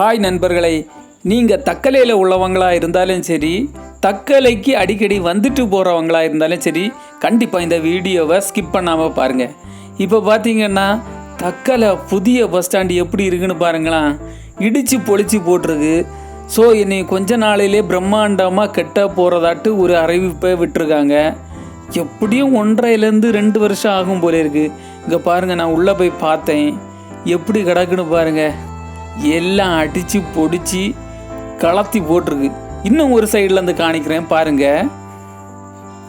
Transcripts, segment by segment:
Hi நண்பர்களை நீங்கள் தக்கலையில் உள்ளவங்களாக இருந்தாலும் சரி தக்கலைக்கு அடிக்கடி வந்துட்டு போகிறவங்களாக இருந்தாலும் சரி கண்டிப்பாக இந்த வீடியோவை ஸ்கிப் பண்ணாமல் பாருங்கள் இப்போ பார்த்தீங்கன்னா தக்கலை புதிய பஸ் ஸ்டாண்டு எப்படி இருக்குன்னு பாருங்களேன். இடித்து பொழிச்சு போட்டிருக்கு. ஸோ இனி கொஞ்ச நாளிலே பிரம்மாண்டமாக கெட்ட போகிறதாட்டு ஒரு அறிவிப்பை விட்டுருக்காங்க. எப்படியும் ஒன்றரைலேருந்து ரெண்டு வருஷம் ஆகும் போல இருக்குது இங்கே பாருங்கள் நான் உள்ளே போய் பார்த்தேன். எப்படி கிடக்குன்னு பாருங்கள் எல்லாம் அடித்து பொடிச்சு கலத்தி போட்டிருக்கு. இன்னும் ஒரு சைடில் இருந்து காணிக்கிறேன் பாருங்க.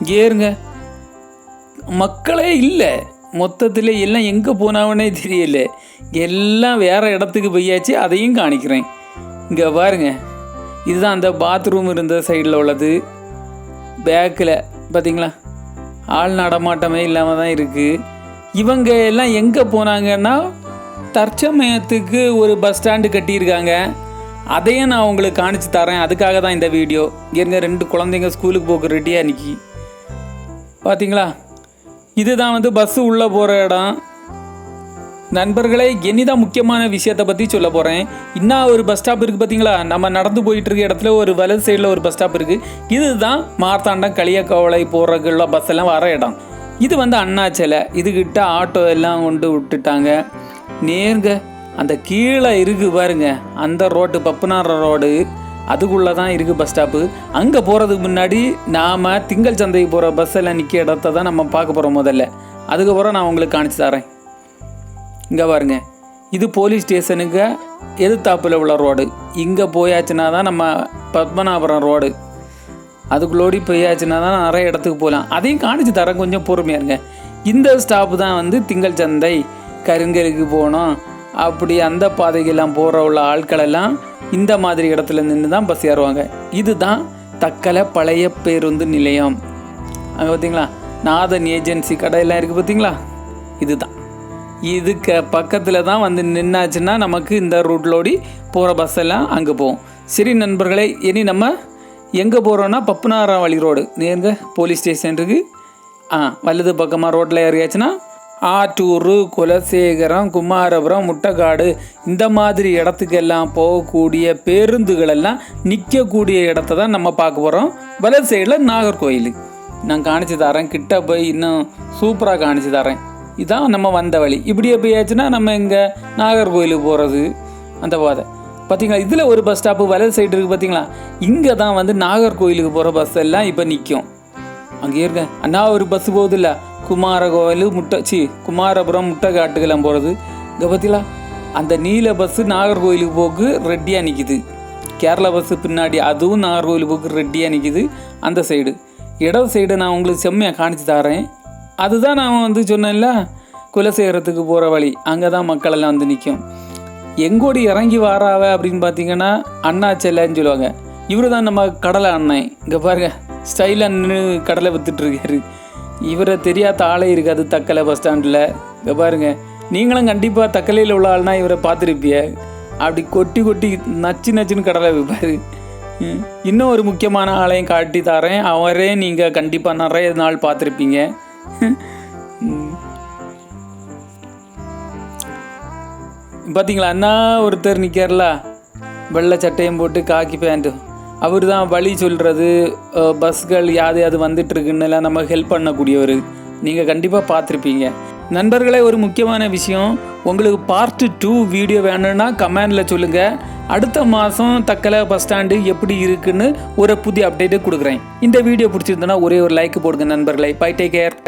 ஏறுங்க. மக்களே இல்லை. மொத்தத்தில் எல்லாம் எங்கே போனாவனே தெரியல. எல்லாம் வேறு இடத்துக்கு போயாச்சு அதையும் காணிக்கிறேன். இங்கே பாருங்க. இதுதான் அந்த பாத்ரூம் இருந்த சைடில் உள்ளது. பேக்கில் பார்த்தீங்களா ஆள் நடமாட்டமே இல்லாமல் தான் இருக்குது இவங்க எல்லாம் எங்கே போனாங்கன்னா தற்சமயத்துக்கு ஒரு பஸ் ஸ்டாண்டு கட்டியிருக்காங்க. அதையும் நான் உங்களுக்கு காணிச்சு தரேன். அதுக்காக தான் இந்த வீடியோ. இங்க இருங்க ரெண்டு குழந்தைங்க ஸ்கூலுக்கு போக ரெடியாக நிற்கி பார்த்தீங்களா இதுதான் வந்து பஸ்ஸு உள்ளே போகிற இடம். நண்பர்களே என்னிதான் முக்கியமான விஷயத்தை பற்றி சொல்ல போகிறேன் இன்னும் ஒரு பஸ் ஸ்டாப் இருக்குது பார்த்தீங்களா நம்ம நடந்து போயிட்டு இருக்க இடத்துல ஒரு வலது சைடில் ஒரு பஸ் ஸ்டாப் இருக்குது இதுதான் மார்த்தாண்டம் களியக்கவளை போகிறக்குள்ள பஸ் எல்லாம் வர இடம். இது வந்து அண்ணாச்சலை. இதுகிட்ட ஆட்டோ எல்லாம் கொண்டு விட்டுட்டாங்க. நேருங்க அந்த கீழே இருக்கு பாருங்க அந்த ரோட்டு பப்புனார ரோடு அதுக்குள்ளே தான் இருக்குது பஸ் ஸ்டாப்பு அங்கே போகிறதுக்கு முன்னாடி நாம் திங்கள் சந்தைக்கு போகிற பஸ்ஸில் நிற்க இடத்த தான் நம்ம பார்க்க போகிறோம் முதல்ல. அதுக்கப்புறம் நான் உங்களுக்கு காணிச்சு தரேன். இங்கே பாருங்க இது போலீஸ் ஸ்டேஷனுக்கு எதிர்த்தாப்பில் உள்ள ரோடு. இங்கே போயாச்சுன்னா தான் நம்ம பத்மநாபுரம் ரோடு. அதுக்குள்ளோடி போயாச்சுன்னா தான் நிறைய இடத்துக்கு போகலாம். அதையும் காணிச்சு தரேன் கொஞ்சம் பொறுமையாக இருங்க. இந்த ஸ்டாப்பு தான் வந்து திங்கள் சந்தை. கருங்கலுக்கு போகணும் அப்படி அந்த பாதைக்கெல்லாம் போகிற உள்ள ஆட்களெல்லாம் இந்த மாதிரி இடத்துல நின்று தான் பஸ் ஏறுவாங்க. இதுதான் தக்கலை பழைய பேருந்து நிலையம். அங்கே பார்த்தீங்களா நாதன் ஏஜென்சி கடையெல்லாம் இருக்குது பார்த்தீங்களா இதுதான். இதுக்கு பக்கத்தில் தான் வந்து நின்னாச்சுன்னா நமக்கு இந்த ரூட்லோடி போகிற பஸ் எல்லாம் அங்கே போகும். சரி நண்பர்களே இனி நம்ம எங்கே போகிறோன்னா பப்புனாரா வழி ரோடு நேருங்க போலீஸ் ஸ்டேஷன் இருக்குது ஆ வலது பக்கமாக ரோட்டில் ஏறியாச்சுன்னா ஆற்றூர் குலசேகரம் குமாரபுரம் முட்டைக்காடு இந்த மாதிரி இடத்துக்கெல்லாம் போகக்கூடிய பேருந்துகளெல்லாம் நிற்கக்கூடிய இடத்த தான் நம்ம பார்க்க போகிறோம் வலது சைடில் நாகர்கோயில். நான் காணிச்சு தரேன். கிட்ட போய் இன்னும் சூப்பராக காணிச்சு தரேன். இதான் நம்ம வந்த வழி. இப்படியே போயாச்சுன்னா நம்ம இங்கே நாகர்கோயிலுக்கு போகிறது அந்த பாதை. பார்த்தீங்களா இதில் ஒரு பஸ் ஸ்டாப்பு வலது சைடு இருக்குது பார்த்தீங்களா இங்கே தான் வந்து நாகர்கோயிலுக்கு போகிற பஸ் எல்லாம் இப்போ நிற்கும் அங்கே இருக்கேன் அண்ணா ஒரு பஸ் போகுது இல்லை குமாரகோவில் முட்டை சி குமாரபுரம் முட்டை காட்டுக்கெல்லாம் போகிறது இங்கே பார்த்தீங்களா அந்த நீல பஸ்ஸு நாகர்கோவிலுக்கு போக்கு ரெட்டியாக நிற்கிது கேரளா பஸ்ஸு பின்னாடி அதுவும் நாகர்கோவில் போக்கு ரெட்டியாக நிற்கிது அந்த சைடு இடது சைடு நான் உங்களுக்கு செம்மையாக காணிச்சு தரேன். அதுதான் நான் வந்து சொன்னேன்ல குலசேகரத்துக்கு போகிற வழி. அங்கே தான் மக்களெல்லாம் வந்து நிற்கும் எங்கோடி இறங்கி வாராவ அப்படின்னு பார்த்தீங்கன்னா அண்ணாச்செல்லன்னு சொல்லுவாங்க. இவரு தான் நம்ம கடலை அண்ணன். இங்கே பாருங்க ஸ்டைலாக நின்று கடலை வித்துட்ருக்காரு இவரை தெரியாத ஆளே இருக்காது தக்கலை பஸ் ஸ்டாண்டில் இங்கே பாருங்க நீங்களும் கண்டிப்பாக தக்கலையில் உள்ள ஆள்னா இவரை பார்த்துருப்பிய அப்படி கொட்டி கொட்டி நச்சு நச்சுன்னு கடலை வைப்பார். இன்னும் ஒரு முக்கியமான ஆளையும் காட்டி தரேன். அவரே நீங்கள் கண்டிப்பாக நிறைய நாள் பார்த்துருப்பீங்க. பார்த்தீங்களா அண்ணா ஒருத்தர் நிற்கார்ல வெள்ளை சட்டையும் போட்டு காக்கி பேண்ட்டு அவர் தான் வழி சொல்கிறது பஸ்கள் யாது யாது வந்துட்டு எல்லாம் நம்ம ஹெல்ப் பண்ணக்கூடியவர். நீங்கள் கண்டிப்பாக பார்த்துருப்பீங்க. நண்பர்களே ஒரு முக்கியமான விஷயம். உங்களுக்கு பார்ட் டூ வீடியோ வேணும்னா கமெண்டில் சொல்லுங்கள் அடுத்த மாதம் தக்கலை பஸ் ஸ்டாண்டு எப்படி இருக்குன்னு ஒரு புதிய அப்டேட்டு கொடுக்குறேன். இந்த வீடியோ பிடிச்சிருந்தனா ஒரே ஒரு லைக் போடுங்க நண்பர்களே. Bye take care